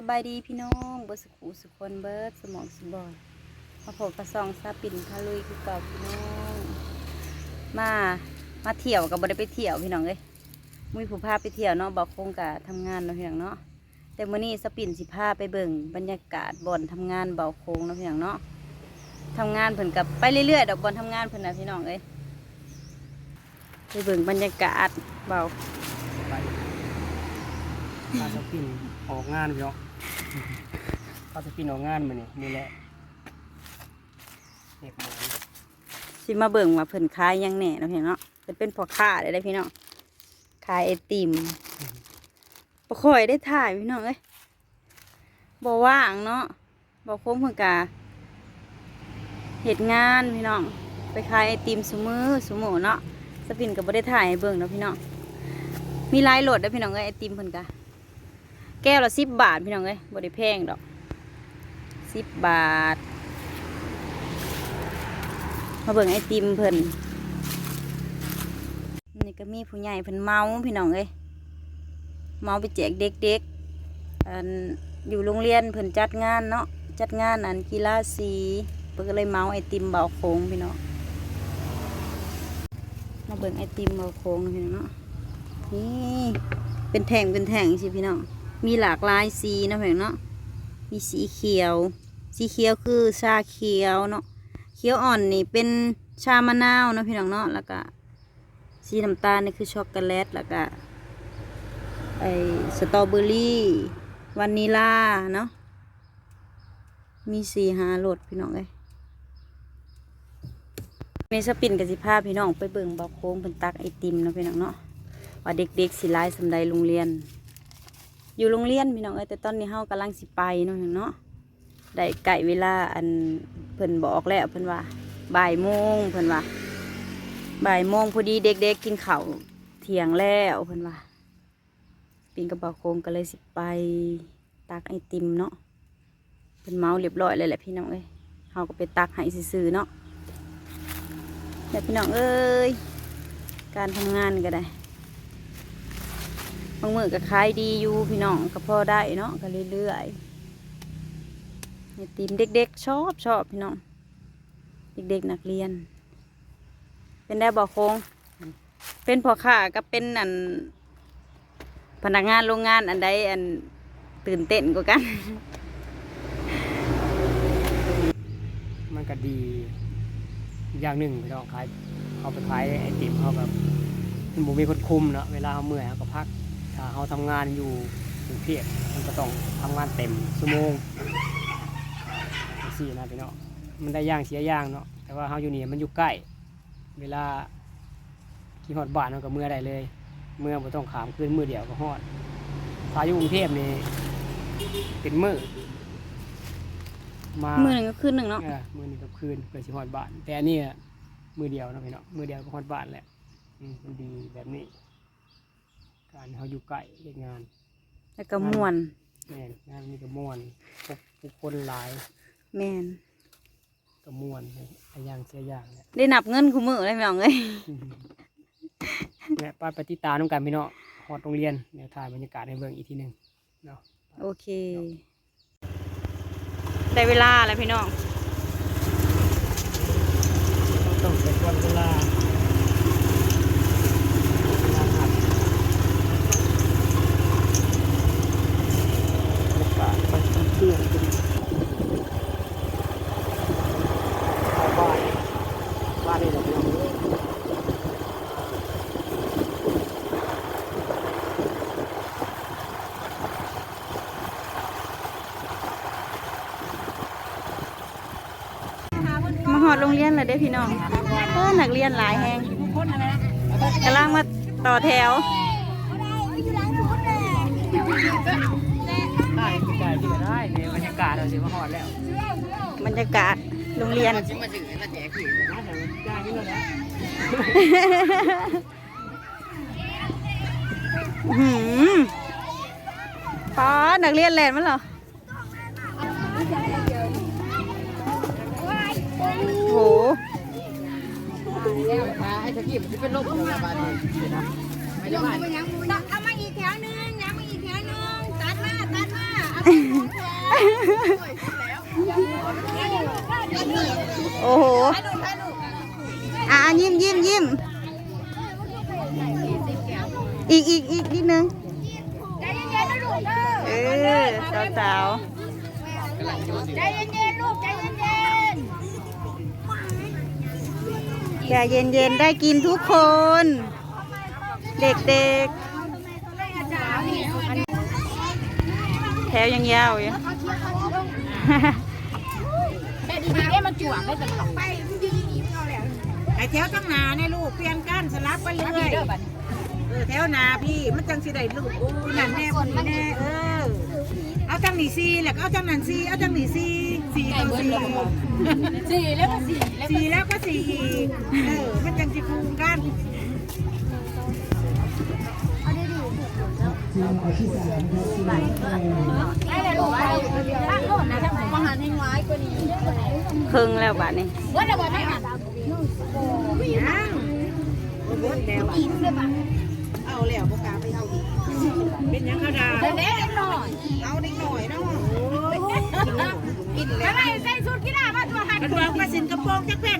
สบายดีพี่น้องเบิร์สุขุสุคนเบิร์ดสมองสบอนมาพบกระซองซาปิ่นพาลุยคือเก่าพี่น้องมามาเที่ยวกับบได้ไปเที่ยวพี่น้องเอ้ยมุ้ยผู้พาไปเที่ยวเนาะบอกคงกะทำงานเนาะพี่น้องเนาะแต่มื้อนี้สปิ่นสิพาไปเบิ่งบรรยากาศบ่อนทำงานเบาโค้งเนาะพี่น้องเนาะทำงานเพิ่นกับไปเรื่อยๆดอกบอนทำงานเพิ่นนะพี่น้องเอ้ยไปเบิ่งบรรยากาศเบาไปปลาสปินออกงานพี่น้อง ปลาสปินออกงานมาเนี่ยนี่แหละเด็กหมูสิมาเบิ่งว่าเพิ่นขายหยังแหน่เนาะพี่น้องเนาะเพิ่นเป็นพ่อค้าได้ได้พี่น้องขายไอติมบ่ค่อยได้ถ่ายพี่น้องเอ้ยบ่ว่างเนาะบ่คมเพิ่นกะเฮ็ดงานพี่น้อง ไปขายไอติมซุมือซุมื้อเนาะสปินก็บ่ได้ถ่ายให้เบิ่งเนาะพี่น้องมีหลายโหลดเด้อพี่น้องเอ้ยไอติมเพิ่นกะ แก้วละ10บบาทพี่น้องเอ้ยบ่ได้แพงดอก10บาท มาเบิ่งไอติมเพิ่นนี่ก็มีผู้ใหญ่เพิ่นเมาพี่น้องเอ้ยเมาไปแจกเด็กๆอันอยู่โรงเรียนเพิ่นจัดงานเนาะจัดงานอันกีฬาสีเพิ่นก็เลยเมาไอติมเบาโค้งพี่น้องมาเบิ่งไอติมเบาโค้งพี่น้องเนาะนี่เป็นแท่งเป็นแท่งสิพี่น้อง มีหลากหลายสีนาะพี่น้องเนาะ มีสีเขียว สีเขียวคือชาเขียวเนาะ เขียวอ่อนนี่เป็นชามะนาวนะพี่น้องเนาะ แล้วก็สีน้ำตาลนี่คือช็อกโกแลต แล้วก็ไอสตรอเบอรี่วานิลาเนาะ มีสีหารสพี่น้องเอ้ยเมสปินกับสิพาพี่น้องไปเบิ่งบาโค้งเป็นตักไอติมนะพี่น้องเนาะว่าเด็กๆสิไล่สำใดโรงเรียน อยู่โรงเรียนพี่น้องเอ้ยแต่ตอนนี้เฮากำลังสิไปเนาะพี่น้องเนาะได้ไก่เวลาอันเพิ่นบอกแล้วเพิ่นว่าบ่ายโมงเพิ่นว่าบ่ายโมงพอดีเด็กๆกินข้าวเที่ยงแล้วเพิ่นว่าปินกระเป๋าโค้งก็เลยสิไปตักไอติมเนาะเพิ่นเมาเรียบร้อยเลยแหละพี่น้องเอ้ยเฮาก็ไปตักให้ซื่อๆเนาะแต่พี่น้องเอ้ยการทำงานก็ได้ บางมือก็ขายดีอยู่พี่น้องก็พอได้เนาะก็เรื่อยๆไอติมเด็กๆชอบชอบพี่น้อง เด็กๆนักเรียน เป็นได้บอกคง เป็นพ่อค้าก็เป็นอัน พนักงานโรงงานอันใดอันตื่นเต้นกว่ากัน มันก็ดี อย่างหนึ่งพี่น้องขายเขาไปขายไอติมเขาแบบมันบ่มีคนคุมเนาะเวลาเขาเมื่อยเขาก็พัก ถ้าเขาทำงานอยู่กรุงเทพมันก็ต้องทำงานเต็มชั่วโมงสี่นะพี่น้องมันได้อย่างเสียอย่างเนาะแต่ว่าเขาอยู่นี่มันอยู่ใกล้ เวลาขี่ฮอดบ้านเขาก็เมื่อได้เลย เมื่อบ่ต้องขามคืนมือเดียวก็ฮอดถ้าอยู่กรุงเทพนี่เป็นมือมามือหนึ่งก็คืนหนึ่งเนาะเออมือหนึ่งกับคืนเพื่อสิฮอดบ้าน แต่อันนี้อะมือเดียวเนาะพี่เนาะมือเดียวก็ฮอดบ้านแหละอืมมันดีแบบนี้ การเขาอยู่ใกล้เฮ็ดงานแล้วก็ม่วน แม่นงานนี้ก็ม่วนพบผู้คนหลายแม่นก็ม่วนไอ้อย่างเสียอย่างเนี่ยได้นับเงินคู่มือเลยพี่น้องเอ้ยเนี่ยป้าไปฏิดตามน้องกันพี่เนาะฮอดโรงเรียนเดี๋ยวถ่ายบรรยากาศให้เบิ่งอีกทีหนึ่งเนาะ โอเค ได้เวลาแล้วพี่น้อง ต้องเสร็จวันเวลาเวลาหัดบรรยากาศไปเที่ยงพอดีเข้าบ้านบ้านนี่แหละพี่น้องเอ้ย มาหอดโรง เรียนเลยเด้อพี่น้องเออนักเรียนหลายแหงกำลังมาต่อแถวได้คือใจที่จะได้ในบรรยากาศเราสิมาหอดแล้ว บรรยากาศโรงเรียนชิมาถึงแล้วแจกผีนะแต่จ้างนี่แล้วนะอื้อหือป้านักเรียนแลนมั้งเหรอ หไอ้ตะกี้มันจะเป็นโรคของระบาดเลยนะไม่ได้บ้านตักเอามาอีกแถวหนึงย้ำมาอีกแถวหนึงตัดมาตัดมาเอาโอ้โหอะยิ้มยิ้มยิ้มอีกอีกอีกนิดนึง ๆใจเย็นเย็นๆได้กินทุกคน เด็กๆ แถวยังยาวอยู่แต่ดีๆเอ๊ะมันจั่วไม่เป็นไรไปไอ้แถวตั้งนาเนี่ยลูกเปลี่ยนกันสลับไปเรื่อยเออแถวนาพี่มันจังสิได้ลูกอู้นั่นแน่คนนี้แน่เออเอาจังหนีซีแล้วก็เอาจังนันซีเอาจังหนีซี ซีต่อซีสี่แล้วก็สี่แล้วซีแล้วก็ซีอีกเออมันจังสิคูณกันได้เลยลูกไปตั้งโน่นนะถ้าผมหันให้ไว้ก็ดีครึ่งแล้วบาทนี้ว่าแต่ว่าไม่หันยังโอ้โหแล้วอะเอาแล้วพวกกาไป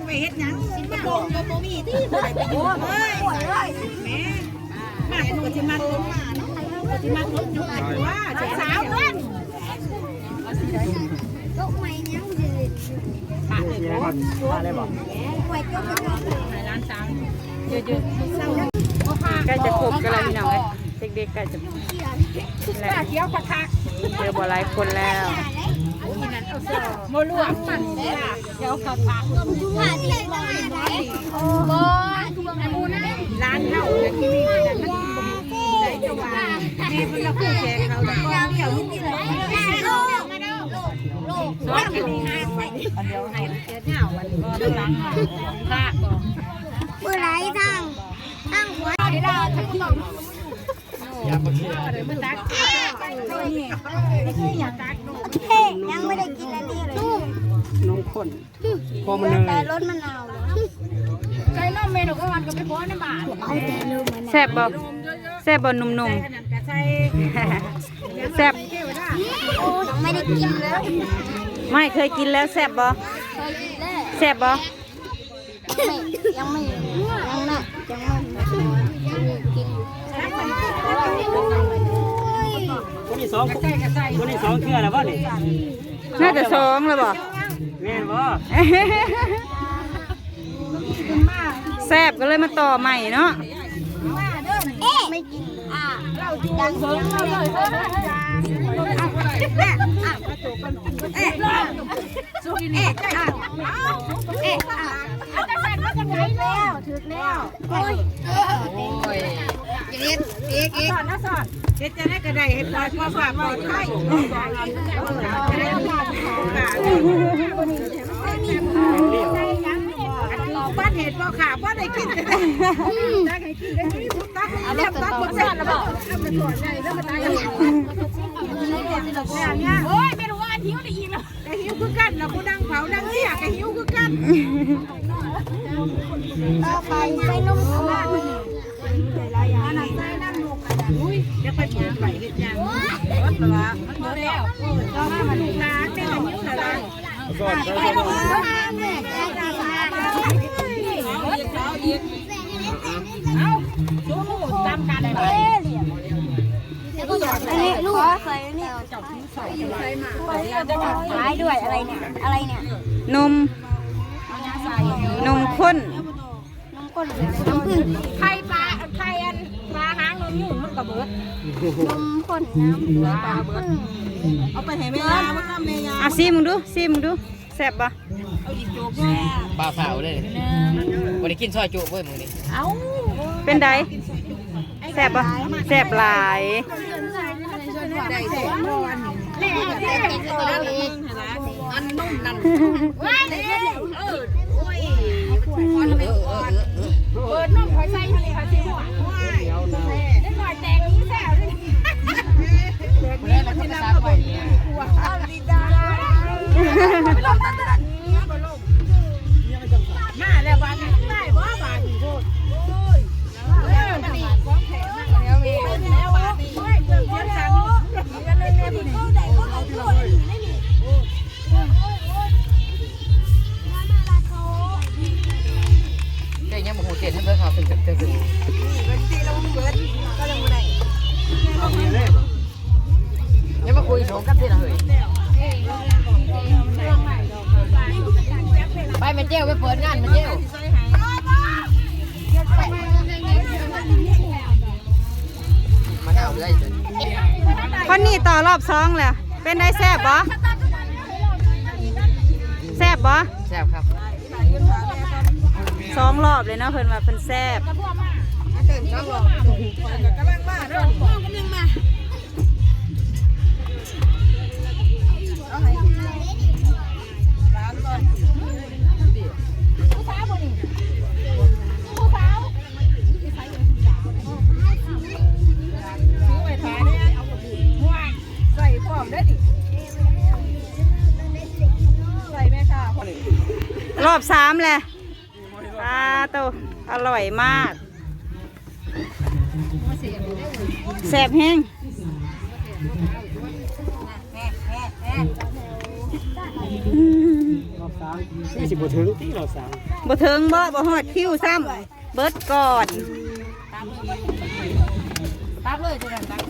ไปเฮ็ดหยังสินกระโปงกระโปงมีที่บ่ได้ไปโอ้ยแม่มาคนก็สิมาคนมาเนาะก็สิมาคนอยู่อันว่าเจ้าสาสาววเพื่อนนี่นะครับทานได้บอกใกล้จะครบกันแล้วพี่น้องเอ้ยเด็กๆใกล้จะแล้วเขียวผักคักเจอบ่หลายคนแล้ว โมลวกมันเขียวผักคักโอ้โหไอ้มูนะร้านเฮาแต่ที่นี่นั่นมันบ่มีได้จังว่าแม่เพิ่นละคู่แขกเขาแล้วก็เดี๋ยวลูกนี่แหละว่าอันนี้หาไปอันเดียวให้เจ็ดเหงาวันก็ต้องล้างผ้าก่อนมือไหลทางทางหัวที่เราถึงต้อง ยังไม่ได้กินอันนี้เลยน้องข้นพอมันเนยแต่รสมะนาวเลยใช้น้ำเมนูก็วันก็ไม่พอในบ้านเอาแต่รสมะนแซ่บบ่แซ่บบ่หนุ่มใส่ขนาดกระใส่ๆแซ่บไม่ได้กินเลยไม่เคยกินแล้วแซ่บบ่เคยกินแซ่บบ่ไม่ยังไม่ นนี้สองวันนี้สองเครือแล้วบ่นี่น่าจะสองแล้วบ่แม่นบ่แซ่บก็เลยมาต่อใหม่เนาะเอ๊ะไม่กินอะเราอยู่ดังเสียงเราเลยเอ๊ะอะเอ๊ะอะเอ๊ะอะเอ๊ะ อะเอาแต่ใส่มาจากไหนแล้วถึกแล้วโอ้ยโอ้ยเอ๊ะเอ๊ะเอ๊ะสอนนะสอนเฮ็ดจะได้กระไดให้ปลอดความฝากปลอดภัยจะได้ปลอดภัยบ้านเห็ดบ่ขาบ้านได้กินได้ให้กินได้ที่พุทธะเรียบตักบ่แซ่บแล้วบ่ทำไปก่อนได้แล้วมันได้โอ้ยไม่รู้ว่าอันทิ้วได้ยินแล้วก็หิวคือกันแล้วกูนั่งเผานั่งเสียก็หิวคือกัน ต่อไปใส่นมข้าวจะไปปลูกไปเฮ็ดหยังวัดละวะมันบ่แล้วก็มามันนานแม่หิวแล้วสอนไปสอนจำกันได้ไหมอันนี้ลูกใส่เนี่ยขายด้วยอะไรเนี่ย อะไรเนี่ย นม นม ข้นน้ำข้นน้ำผึ้งไข่ปลาไข่อันปลาหางนมยุ่งมันกระเบิดนมข้นน้ำน้ำผึ้งเอาไปให้แม่ยามาทำแม่ยาอะซิมึงดูซิมึงดูแซ่บบ่เอาอีกโจกแม่ปลาเผาเลยบริกินซอยจุเว้ยมึงนี่เอ้าเป็นไดแซ่บบ่แซ่บหลายได้แต่นอนเล่เล่อันนุ่มนั่น ว้ายเล่เออโอ้ยอ่อนไม่อ่อนเปิดนมคอยใส่ทะเลคอยชิมหวานเล่นหน่อยแตงนี้แซ่บเลยนี่มันที่น้ำไปกลัวอ้าดีดามา คนนี้ต่อรอบสองแล้ว เป็นได้แซบบ่แซบบ่แซบครับสองรอบเลยนะเพิ่นว่าเพิ่นแซบกำบตื่นเช้าบอกกำลังมาเนาะามแหละปลาโตอร่อยมากแซ่บแห้งรอบสามสี่สิบบ่ถึงที่รอบสามบ่ถึงบ่บ่ฮอดคิวซ้ำเบิดก่อนตักเลยตัวนั้นตัก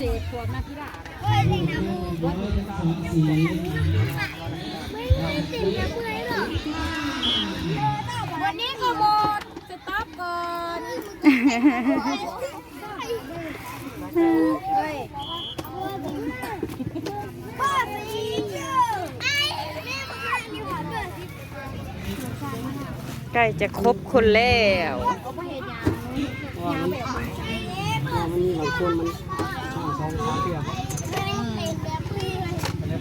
สิตักพิเศษขวดมาพี่ละวันนี้ก็หมดสต็อปก่อนป้าสีเขียวไอ้แม่มาดีกว่าเกิดใกล้จะครบคนแล้วว่ามันว่ามันมีหลายคนมัน องสองสามเทื่อ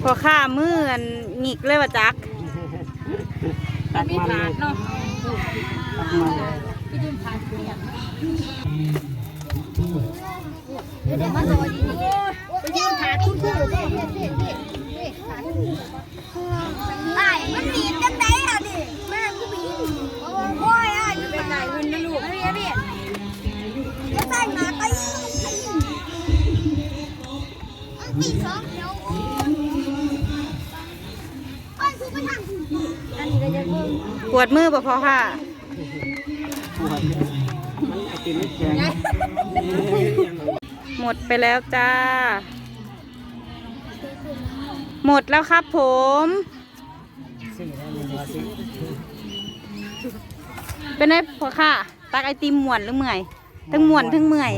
พอข้ามืออันหงิกเลยว่าจักตักมันเลยตักมันเลยไปยืนขาคุณครูเด็กเด็กเด็กเด็กขาคุณครู ดมือบ่พอค่ะปวดมันไอติมไม่แข็งหมดไปแล้วจ้า หมดแล้วครับผมซื้อแล้วมันว่าซื้อเป็นไงพอค่ะ ตักไอติมม่วนหรือเมื่อยทั้งม่วนทั้งเมื่อย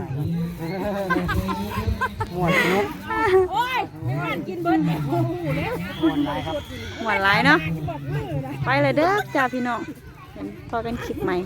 หมวดนุกโอ้ยไม่ว่ากินเบิร์ดโอ้โหแล้วหมวดลายครับม่วนหลายเนาะ ไปเลยเด้อจ้าพี่น้องเห็นพอกันคลิปใหม่